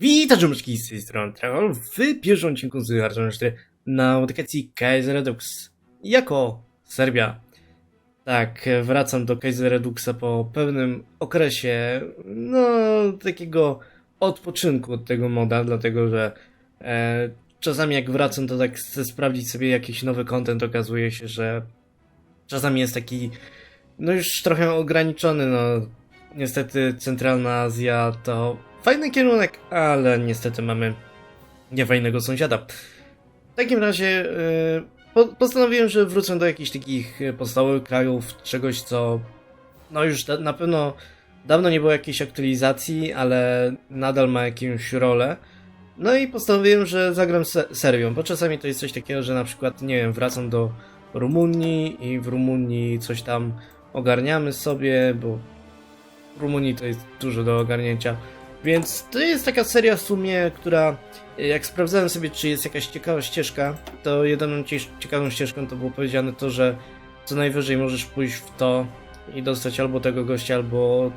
Witam, żołnierzyki z tej strony Travel w pierwszym odcinku z Arżon 4 na aplikacji Kaiser Redux jako Serbia. Tak, wracam do Kaiser Reduxa po pewnym okresie, no, takiego odpoczynku od tego moda, dlatego że e, czasami jak wracam, to tak chcę sprawdzić sobie jakiś nowy content, okazuje się, że czasami jest taki, no już trochę ograniczony, no, niestety Centralna Azja to fajny kierunek, ale niestety mamy niefajnego sąsiada. W takim razie po, postanowiłem, że wrócę do jakichś takich y, podstawowych krajów, czegoś co no już na pewno dawno nie było jakiejś aktualizacji, ale nadal ma jakąś rolę. No i postanowiłem, że zagram se Serbią, bo czasami to jest coś takiego, że na przykład, nie wiem, wracam do Rumunii i w Rumunii coś tam ogarniamy sobie, bo w Rumunii to jest dużo do ogarnięcia. Więc to jest taka seria w sumie, która jak sprawdzałem sobie, czy jest jakaś ciekawa ścieżka, to jedyną cie- ciekawą ścieżką to było powiedziane to, że co najwyżej możesz pójść w to i dostać albo tego gościa, albo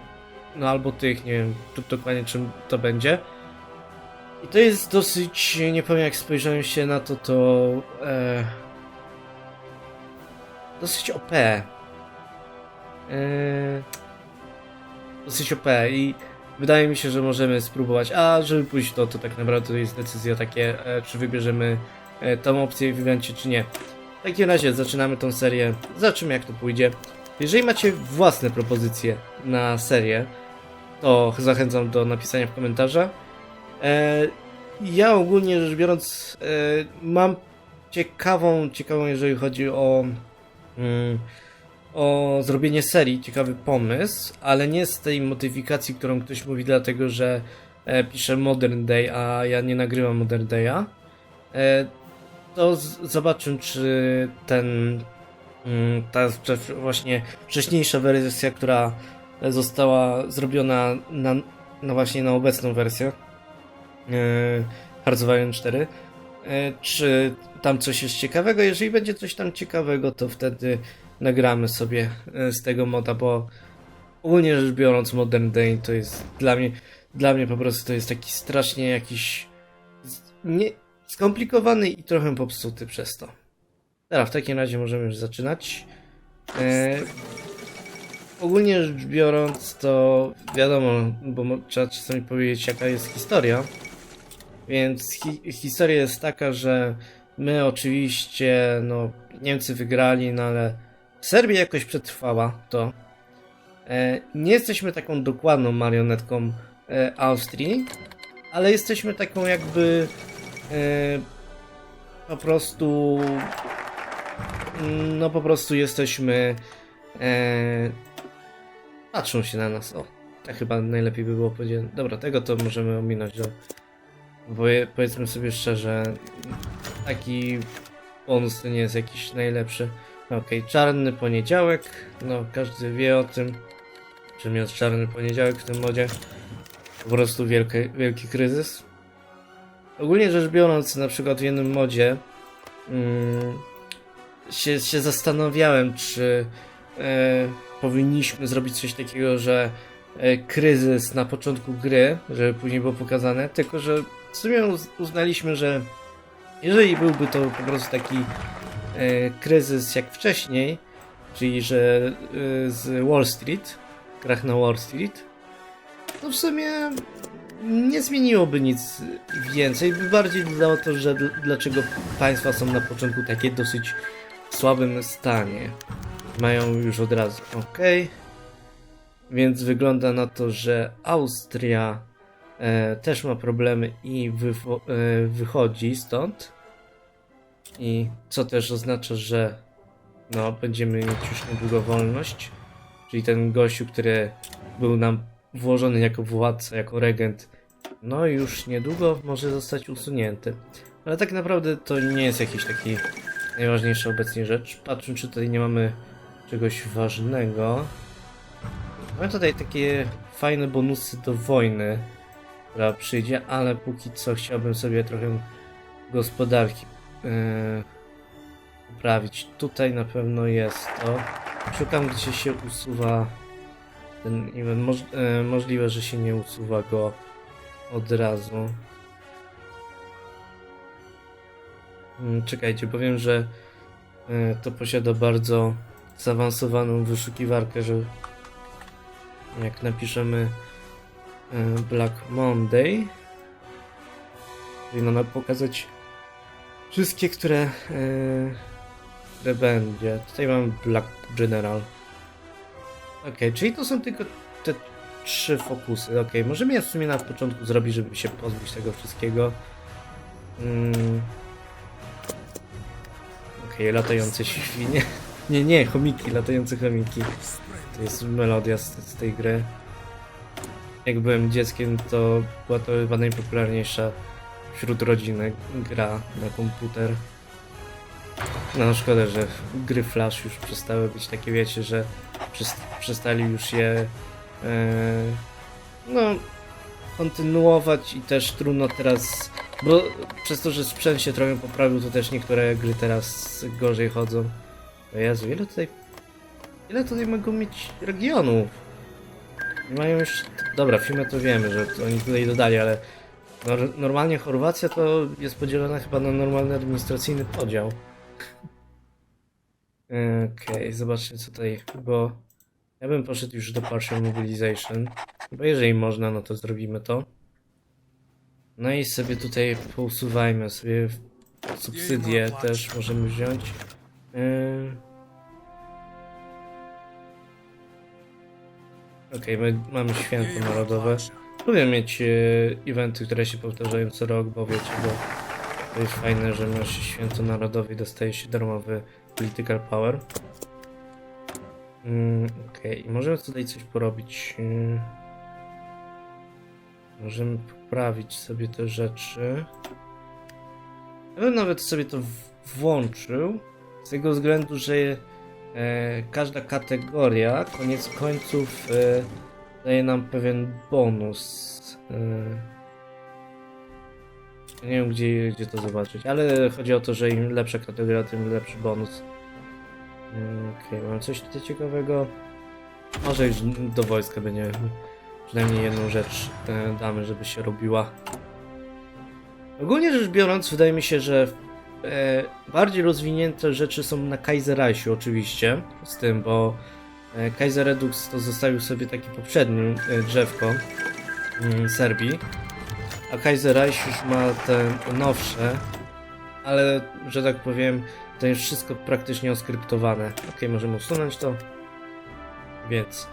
no albo tych, nie wiem dokładnie czym to będzie. I to jest dosyć, nie powiem jak spojrzałem się na to, to e, dosyć OP. E, dosyć OP i wydaje mi się, że możemy spróbować. A żeby pójść to, to tak naprawdę to jest decyzja takie, e, czy wybierzemy e, tą opcję w evencie, czy nie. W takim razie zaczynamy tą serię, zobaczymy jak to pójdzie. Jeżeli macie własne propozycje na serię, to zachęcam do napisania w komentarzach. E, ja ogólnie rzecz biorąc mam ciekawą, ciekawą jeżeli chodzi o mm, o zrobienie serii, ciekawy pomysł, ale nie z tej modyfikacji, którą ktoś mówi, dlatego że e, pisze Modern Day, a ja nie nagrywam Modern Day'a. E, to zobaczę, czy ten mm, ta właśnie wcześniejsza wersja, która została zrobiona na, na właśnie na obecną wersję e, Hearts of Iron 4, e, czy tam coś jest ciekawego. Jeżeli będzie coś tam ciekawego, to wtedy nagramy sobie e, z tego moda, bo ogólnie rzecz biorąc Modern Day to jest dla mnie, dla mnie po prostu to jest taki strasznie jakiś nie, skomplikowany i trochę popsuty przez to. Dobra, w takim razie możemy już zaczynać. E, ogólnie rzecz biorąc to wiadomo, bo trzeba czasami powiedzieć jaka jest historia. Więc hi historia jest taka, że my oczywiście, no Niemcy wygrali, no ale Serbia jakoś przetrwała to. E, nie jesteśmy taką dokładną marionetką e, Austrii, ale jesteśmy taką jakby e, po prostu no po prostu jesteśmy patrzą się na nas, o tak chyba najlepiej by było powiedzieć. Dobra, tego to możemy ominąć, do, bo powiedzmy sobie szczerze taki bonus nie jest jakiś najlepszy. Okej, czarny poniedziałek. No, każdy wie o tym, czym jest czarny poniedziałek w tym modzie. Po prostu wielki, wielki kryzys. Ogólnie rzecz biorąc, na przykład w jednym modzie mm, się, się zastanawiałem, czy e, powinniśmy zrobić coś takiego, że e, kryzys na początku gry, żeby później było pokazane, tylko że w sumie uz- uznaliśmy, że jeżeli byłby to po prostu taki kryzys jak wcześniej, czyli że e, z Wall Street, krach na Wall Street, to w sumie nie zmieniłoby nic więcej, bardziej dodało to, że dl- dlaczego państwa są na początku takie dosyć słabym stanie. Mają już od razu, ok. Więc wygląda na to, że Austria e, też ma problemy i e, wychodzi stąd. I co też oznacza, że no, będziemy mieć już niedługo wolność. Czyli ten gościu, który był nam włożony jako władca, jako regent, no już niedługo może zostać usunięty. Ale tak naprawdę to nie jest jakiś taki najważniejsza obecnie rzecz. Patrzmy, czy tutaj nie mamy czegoś ważnego. Mamy tutaj takie fajne bonusy do wojny, która przyjdzie, ale póki co chciałbym sobie trochę gospodarki poprawić. Tutaj na pewno jest to. Szukam, gdzie się usuwa ten event. Moż, yy, możliwe, że się nie usuwa go od razu. Mm, Czekajcie, powiem, że e, to posiada bardzo zaawansowaną wyszukiwarkę, że jak napiszemy e, Black Monday, powinno nam pokazać wszystkie, które, e, które będzie. Tutaj mam Black General. Okej, czyli to są tylko te trzy fokusy. Okej, możemy je w sumie na początku zrobić, żeby się pozbyć tego wszystkiego. Mm. Okej, latające świnie. Nie, nie, chomiki, latające chomiki. To jest melodia z, z tej gry. Jak byłem dzieckiem, to była to chyba najpopularniejsza wśród rodziny gra na komputer. No szkoda, że gry Flash już przestały być takie, wiecie, że przes- przestali już je e, no kontynuować i też trudno teraz, bo przez to, że sprzęt się trochę poprawił, to też niektóre gry teraz gorzej chodzą. O Jezu, ile tutaj ile tutaj mogą mieć regionów? Mają już... Dobra, filmy to wiemy, że oni tutaj dodali, ale normalnie Chorwacja to jest podzielona chyba na normalny administracyjny podział. Okej, zobaczmy co tutaj, bo ja bym poszedł już do Partial Mobilization, bo jeżeli można, no to zrobimy to. No i sobie tutaj pousuwajmy sobie w- subsydie też możemy wziąć. Yy... Okej, my mamy święto narodowe. Lubię mieć e, eventy, które się powtarzają co rok, bo wiecie, bo to jest fajne, że masz święto narodowe i dostaje się darmowy political power. Mm, Okej, i możemy tutaj coś porobić. Yy, Możemy poprawić sobie te rzeczy. Ja bym nawet sobie to włączył, z tego względu, że e, każda kategoria koniec końców e, daje nam pewien bonus. E, nie wiem gdzie, gdzie to zobaczyć, ale chodzi o to, że im lepsza kategoria, tym lepszy bonus. Mm, Okej, mam coś tutaj ciekawego. Może już do wojska będzie przynajmniej jedną rzecz e, damy, żeby się robiła. Ogólnie rzecz biorąc, wydaje mi się, że e, bardziej rozwinięte rzeczy są na Kaiserreichu oczywiście, z tym, bo Kaiser Redux to zostawił sobie taki poprzedni e, drzewko mm, Serbii, a Kaiserreich już ma te nowsze, ale, że tak powiem, to jest wszystko praktycznie oskryptowane. Ok, możemy usunąć to, więc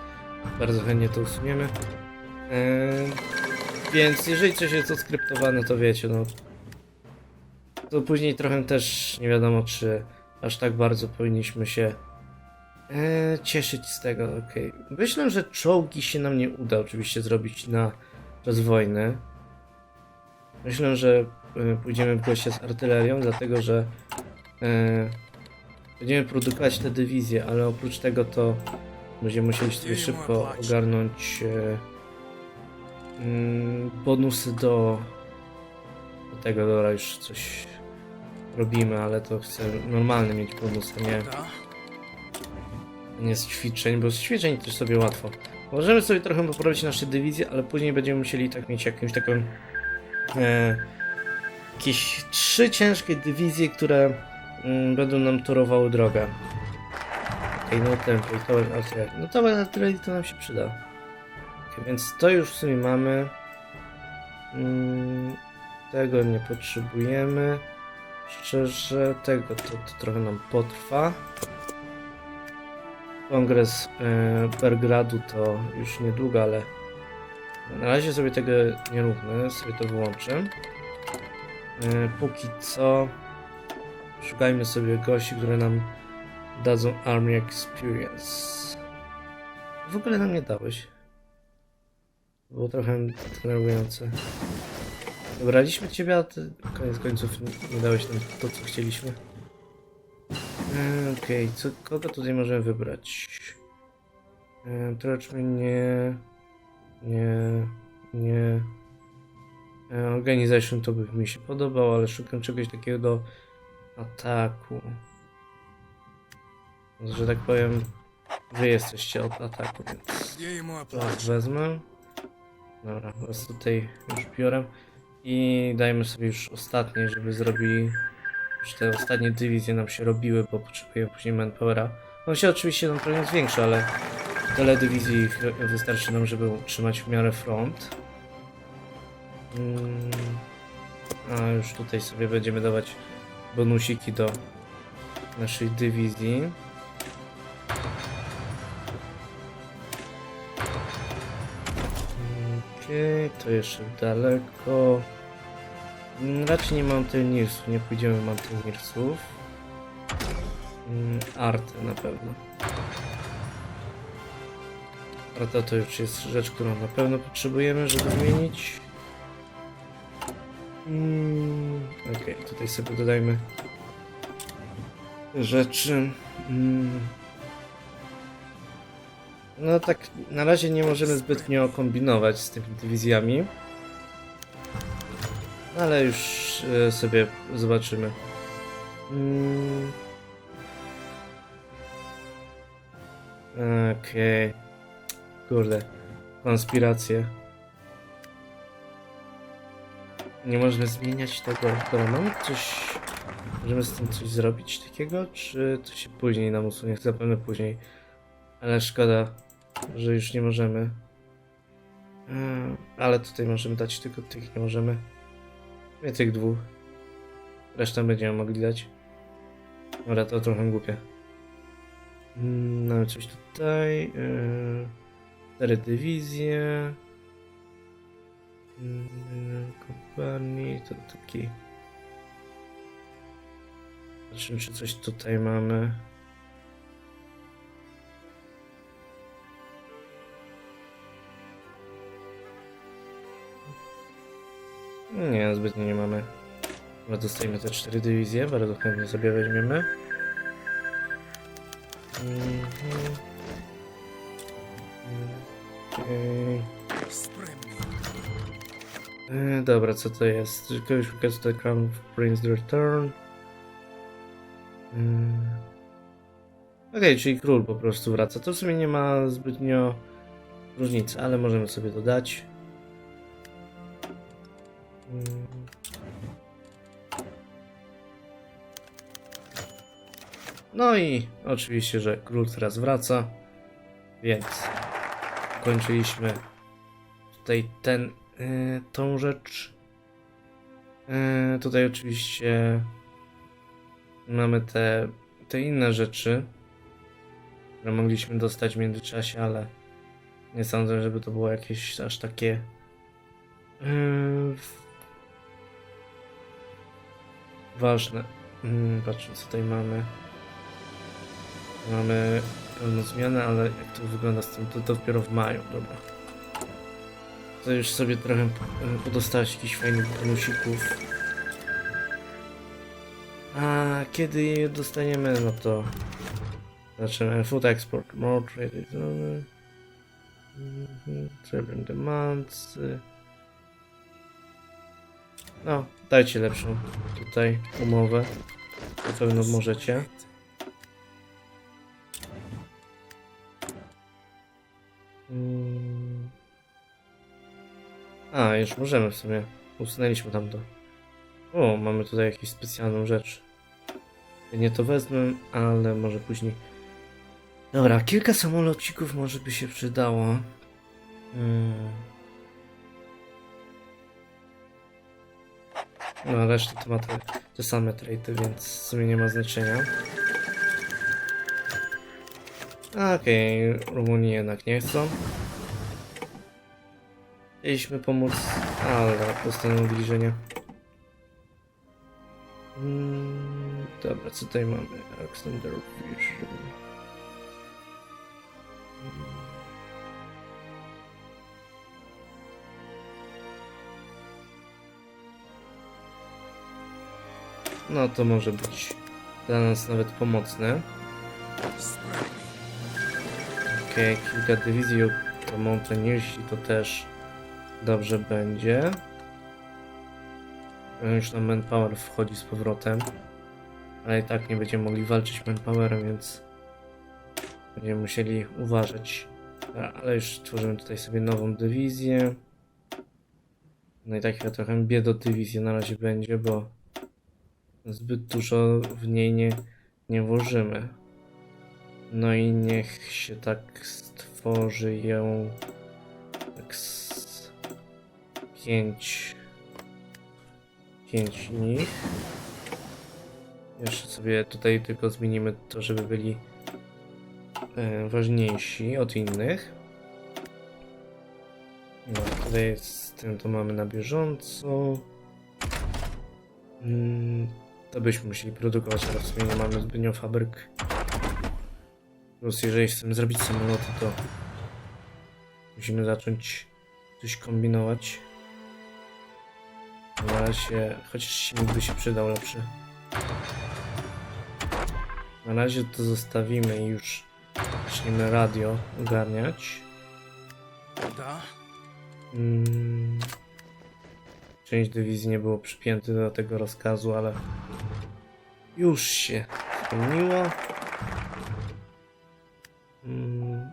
bardzo chętnie to usuniemy. Eee, więc jeżeli coś jest oskryptowane, to wiecie, no to później trochę też nie wiadomo, czy aż tak bardzo powinniśmy się e, cieszyć z tego. Okej. Myślę, że czołgi się nam nie uda oczywiście zrobić na czas wojny. Myślę, że e, pójdziemy w goście z artylerią, dlatego że e, będziemy produkować te dywizje, ale oprócz tego to będziemy musieli sobie szybko ogarnąć e, mm, bonusy do, do tego, dobra, już coś robimy, ale to chcę normalny mieć bonus, a nie, nie z ćwiczeń, bo z ćwiczeń też sobie łatwo. Możemy sobie trochę poprawić nasze dywizje, ale później będziemy musieli tak mieć jakąś taką e, jakieś trzy ciężkie dywizje, które mm, będą nam torowały drogę. Okej, no tempo i tower artylerii. No tower artylerii to nam się przyda. Okej, więc to już w sumie mamy. Mm, tego nie potrzebujemy. Szczerze, tego to, to trochę nam potrwa. Kongres e, Belgradu to już niedługo, ale na razie sobie tego nie róbmy, sobie to wyłączę. E, póki co szukajmy sobie gości, które nam dadzą Army Experience. W ogóle nam nie dałeś. Było trochę denerwujące. Wybraliśmy ciebie, a ty koniec końców nie dałeś nam to, co chcieliśmy. Mm, okej, okay. co kogo tutaj możemy wybrać? E, nie... Nie... Nie... E, Organization to by mi się podobało, ale szukam czegoś takiego do ataku. Że tak powiem, wy jesteście od ataku, więc Gdzie wezmę. Dobra, was tutaj już biorę. I dajmy sobie już ostatnie, żeby zrobili już te ostatnie dywizje nam się robiły, bo potrzebujemy później manpowera. On się oczywiście nam trochę zwiększa, ale tyle dywizji wystarczy nam, żeby utrzymać w miarę front. Mm, A już tutaj sobie będziemy dawać bonusiki do naszej dywizji. Okej, to jeszcze daleko. Mm, Raczej nie mam tylnirsów, nie pójdziemy mam tylnirsów. Mm, Artę na pewno. Arta to już jest rzecz, którą na pewno potrzebujemy, żeby zmienić. Mm, Okej, tutaj sobie dodajmy rzeczy. Mm. No tak, na razie nie możemy zbytnio kombinować z tymi dywizjami. Ale już e, sobie zobaczymy. Mm. Okej. Kurde. Konspiracje. Nie możemy zmieniać tego. Mamy coś... Możemy z tym coś zrobić takiego? Czy to się później nam usunie? Zapewne później. Ale szkoda, że już nie możemy. Mm, Ale tutaj możemy dać tylko tych, nie możemy. Nie tych dwóch. Resztę będziemy mogli dać. Dobra, to trochę głupie. Mm, Mamy coś tutaj. Yy, cztery dywizje. Mm, Kopalni, to taki. Zobaczymy, czy coś tutaj mamy. Nie, zbytnio nie mamy. Ale dostajemy te cztery dywizje, bardzo chętnie sobie weźmiemy. Mhm. Okej. E, Dobra, co to jest? Kogoś pokazać The Crown of Prince Return. Mm. Okej, czyli król po prostu wraca. To w sumie nie ma zbytnio różnicy, ale możemy sobie dodać. No i oczywiście, że król teraz wraca, więc kończyliśmy tutaj ten, y, tą rzecz. Y, tutaj oczywiście mamy te, te inne rzeczy, które mogliśmy dostać w międzyczasie, ale nie sądzę, żeby to było jakieś aż takie y, ważne. Mm, Patrzmy, co tutaj mamy. Mamy pełną zmianę, ale jak to wygląda z tym, to, dopiero w maju, dobra. To już sobie trochę e, podostałeś jakichś fajnych bonusików. A kiedy je dostaniemy, no to zaczynamy food export, more trade. Mhm, Travel demands. No, dajcie lepszą tutaj umowę. Na pewno możecie. Mm. A, już możemy w sumie. Usunęliśmy tamto. O, mamy tutaj jakąś specjalną rzecz. Nie to wezmę, ale może później. Dobra, kilka samolocików może by się przydało. Hmm. No, reszta to ma te, te same trajty, więc w sumie nie ma znaczenia. Okej, Rumunii jednak nie chcą. Chcieliśmy pomóc, ale postanowili, że nie. Mm, dobra, co tutaj mamy? Alexander Vision. No to może być dla nas nawet pomocne. Okej, kilka dywizji to Mountaineersi to też dobrze będzie. Już nam manpower wchodzi z powrotem. Ale i tak nie będziemy mogli walczyć manpowerem, więc będziemy musieli uważać. Ale już tworzymy tutaj sobie nową dywizję. No i tak chyba trochę biedotywizja na razie będzie, bo zbyt dużo w niej nie, nie włożymy. No i niech się tak stworzy ją tak z pięć pięć nich. Jeszcze sobie tutaj tylko zmienimy to, żeby byli e, ważniejsi od innych. No, tutaj z tym to mamy na bieżąco. Mm, to byśmy musieli produkować, ale w sumie nie mamy zbytnio fabryk. Plus jeżeli chcemy zrobić samoloty, to musimy zacząć coś kombinować. Na razie, chociaż silnik by się przydał lepszy. Na razie to zostawimy i już zaczniemy radio ogarniać. Prawda? Mm. Część dywizji nie było przypięty do tego rozkazu, ale już się spełniło. Mm.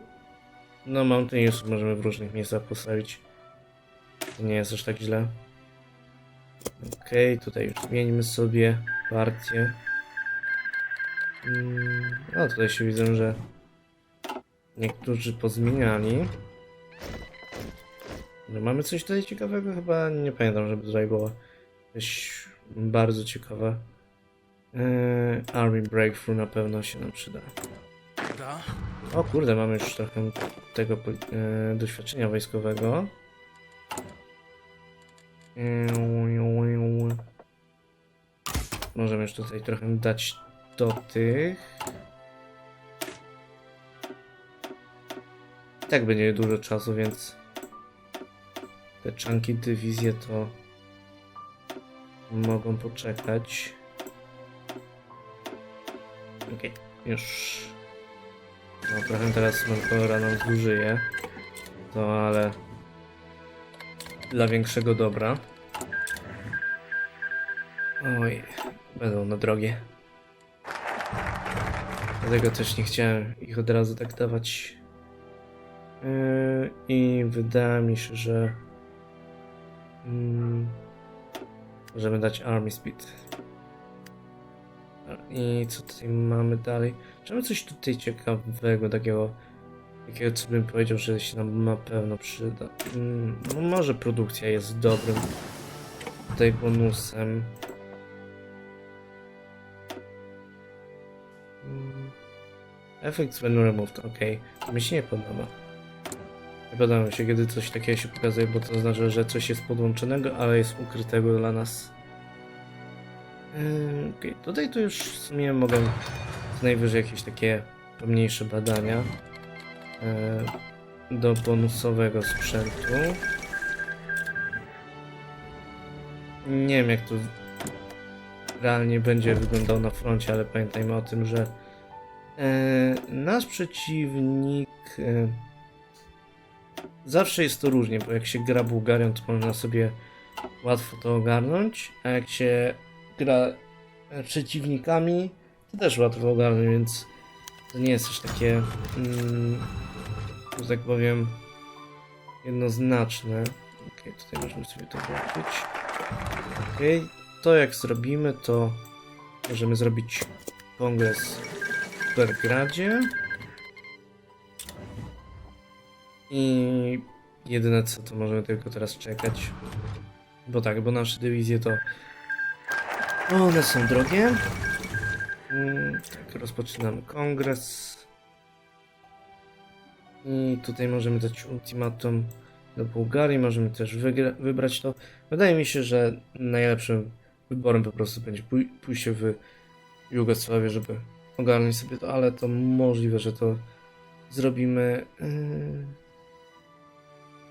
No, Mountaineers możemy w różnych miejscach postawić. To nie jest aż tak źle. Okej, tutaj już zmieńmy sobie partię. No, tutaj się widzę, że niektórzy pozmieniali. No, mamy coś tutaj ciekawego? Chyba nie pamiętam, żeby tutaj było coś bardzo ciekawe. Eee, Army Breakthrough na pewno się nam przyda. O kurde, mamy już trochę tego e, doświadczenia wojskowego. Eee, Możemy już tutaj trochę dać do tych. Tak będzie dużo czasu, więc te czanki dywizje to mogą poczekać. Okej, już. No trochę teraz Mancolora nam zużyje. To ale dla większego dobra. Oj, będą one drogie. Dlatego też nie chciałem ich od razu tak dawać. Yy, I wydaje mi się, że mm, dać Army Speed. I co tutaj mamy dalej? Czy mamy coś tutaj ciekawego, takiego, takiego co bym powiedział, że się nam na pewno przyda? Mm, no może produkcja jest dobrym tutaj bonusem. Mm, Efekt when removed, ok. Mi się nie podoba. Nie podoba mi się, kiedy coś takiego się pokazuje, bo to znaczy, że coś jest podłączonego, ale jest ukrytego dla nas. Yy, Okej, tutaj to już w sumie mogę co najwyżej jakieś takie pomniejsze badania yy, do bonusowego sprzętu. Nie wiem jak to realnie będzie wyglądało na froncie, ale pamiętajmy o tym, że yy, nasz przeciwnik zawsze jest to różnie, bo jak się gra Bułgarią, to można sobie łatwo to ogarnąć, a jak się gra przeciwnikami, to też łatwo ogarnąć, więc to nie jest też takie, mm, że tak powiem, jednoznaczne. Ok, tutaj możemy sobie to włączyć. Ok, to jak zrobimy, to możemy zrobić kongres w Belgradzie. I jedyne co, to możemy tylko teraz czekać. Bo tak, bo nasze dywizje to one są drogie. Mm, Tak, rozpoczynamy kongres. I tutaj możemy dać ultimatum do Bułgarii, możemy też wybrać to. Wydaje mi się, że najlepszym wyborem po prostu będzie pój- pójście w Jugosławię, żeby ogarnąć sobie to, ale to możliwe, że to zrobimy yy,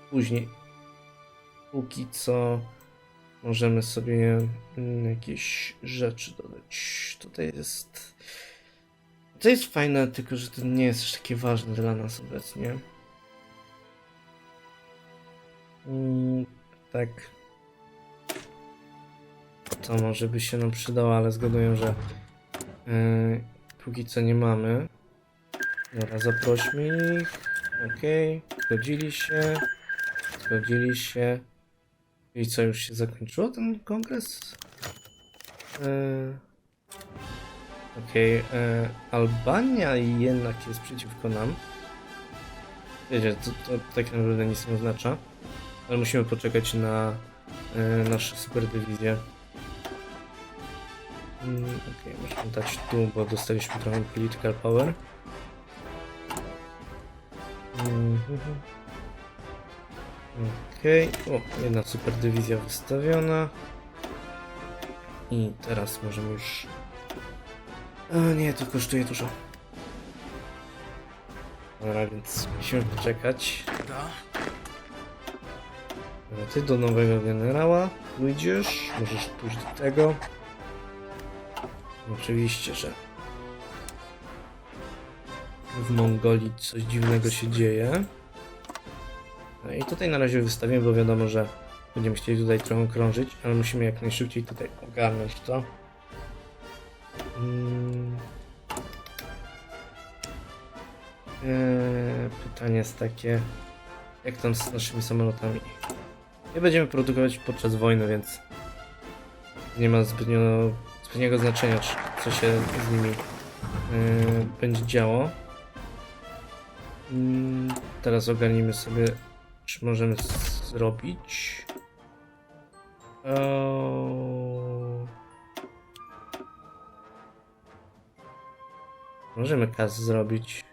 później. Póki co możemy sobie mm, jakieś rzeczy dodać. Tutaj jest. To jest fajne, tylko że to nie jest aż takie ważne dla nas obecnie. Mm, tak. To może by się nam przydało, ale zgaduję, że yy, póki co nie mamy. Dobra, zaprośmy ich. Okej, zgodzili się. Zgodzili się. I co, już się zakończyło ten kongres? Eee, Okej, e, Albania jednak jest przeciwko nam. Wiecie, to, to tak naprawdę nic nie oznacza. Ale musimy poczekać na e, nasze super dywizje. Mm, Okej, możemy dać tu, bo dostaliśmy trochę political power. Mhm. Okej, o, jedna super dywizja wystawiona. I teraz możemy już... O nie, to kosztuje dużo. Dobra, więc musimy poczekać. Dobra, ty do nowego generała pójdziesz, możesz pójść do tego. Oczywiście, że w Mongolii coś dziwnego się dzieje. I tutaj na razie wystawimy, bo wiadomo, że będziemy chcieli tutaj trochę krążyć, ale musimy jak najszybciej tutaj ogarnąć to. Mm. Eee, pytanie jest takie, jak tam z naszymi samolotami? Nie będziemy produkować podczas wojny, więc nie ma zbytnio, zbytniego znaczenia, co się z nimi yy, będzie działo. Mm, teraz ogarnijmy sobie, czy możemy zrobić. Eee, Możemy kas zrobić.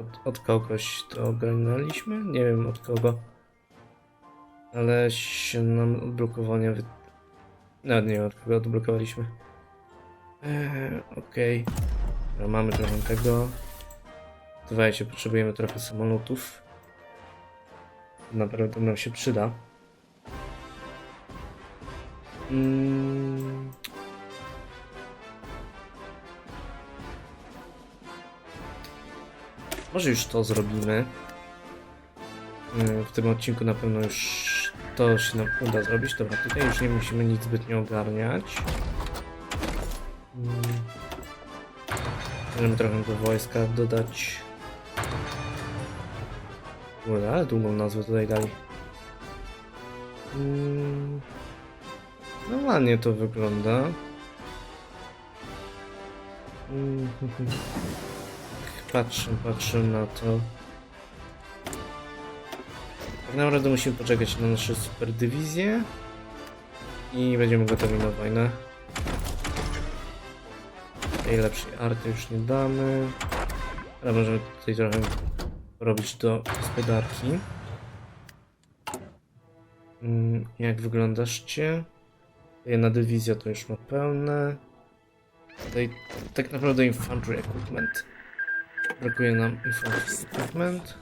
Od, od kogoś to ogarnęliśmy? Nie wiem od kogo. Ale się nam odblokowania wy... Nawet nie wiem od kogo odblokowaliśmy. Eee, okej. Dobra, mamy trochę tego. Dawajcie, potrzebujemy trochę samolotów. Naprawdę nam się przyda. Mm. Może już to zrobimy. Yy, W tym odcinku na pewno już to się nam uda zrobić. Dobra, tutaj już nie musimy nic zbytnio ogarniać. Mm. Możemy trochę do wojska dodać. Kurde, ale długą nazwę tutaj dali. Mm. No ładnie to wygląda. Mm, Patrzę, patrzę na to. Tak naprawdę musimy poczekać na nasze super dywizje i będziemy gotowi na wojnę. Tej lepszej arty już nie damy. Ale możemy tutaj trochę robić do gospodarki. Mm, Jak wyglądacie? Jedna dywizja to już ma pełne. Tutaj tak naprawdę infantry equipment. Brakuje nam infantry equipment.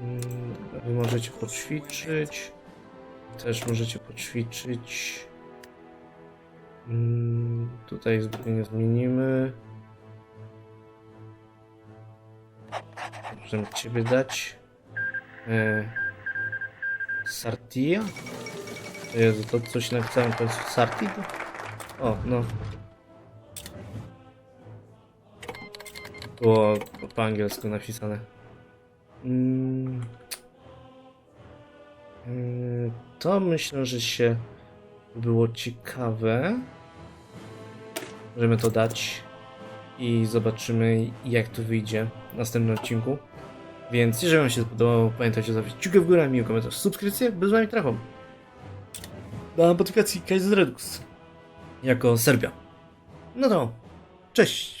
Mm, Wy możecie poćwiczyć. Też możecie poćwiczyć. Mm, Tutaj zbytnio nie zmienimy. Możemy ciebie dać. E, Sartia? Jezu, to coś napisałem to jest Sarti? O, no. Było po angielsku napisane. Mm. Mm, To myślę, że się było ciekawe. Możemy to dać i zobaczymy jak to wyjdzie w następnym odcinku. Więc jeżeli Wam się spodobało, pamiętajcie zostawić kciukę w górę, miły komentarz, subskrypcję, bez wami trafą. Do aplikacji Kaiser Redux jako Serbia. No to, cześć!